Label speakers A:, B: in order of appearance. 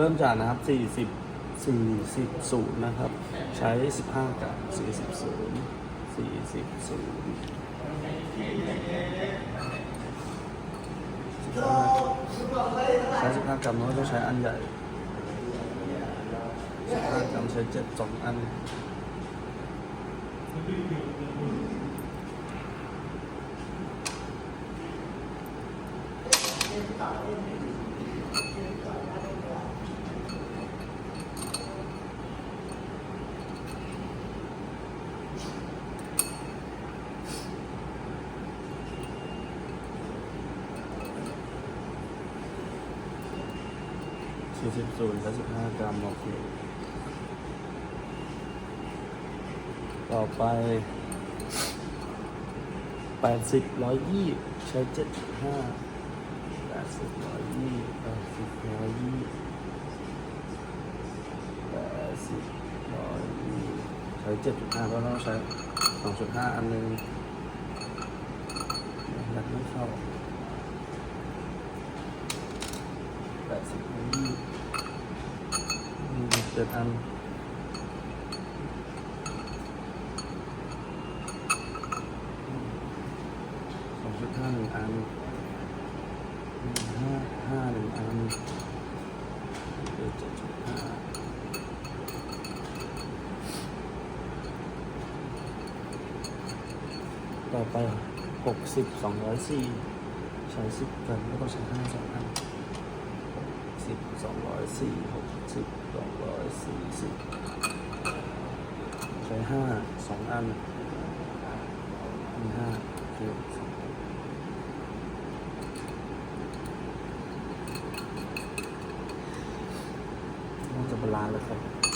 A: เริ่มจากนะครับ 40 40ศูนย์นะครับ ใช้ 15 กับ 40ศูนย์40ศูนย์ใช้ 15 กรัมแล้วต้องใช้อันใหญ่ 15 กรัมใช้7 2อัน สี่สิบศูนย์และสิบห้ากรัมโอเคต่อไปแปดสิบร้อยยี่ใช้เจ็ดจุดห้าแปดสิบร้อยยี่แปดสิบร้อยยี่แปดสิบร้อยยี่ใช้เจ็ดจุดห้าเพราะต้องใช้สองจุดห้าอันหนึ่งยัดไม่เข้าแปดสิบร้อยยี่ จ็ดอันสองจุดห้าหนึ่งอันห้าห้าหนึ่งอันเจ็ดจุดห้าต่อไปหกสิบสองร้อยสี่ใช้สิบกันแล้วก็ใช้ห้าสองอัน สิบสองร้อยสี่หกสิบสองร้อยสี่สิบใช้ห้าสองอันมีห้าคือสองอันน่าจะบาลานแล้วครับ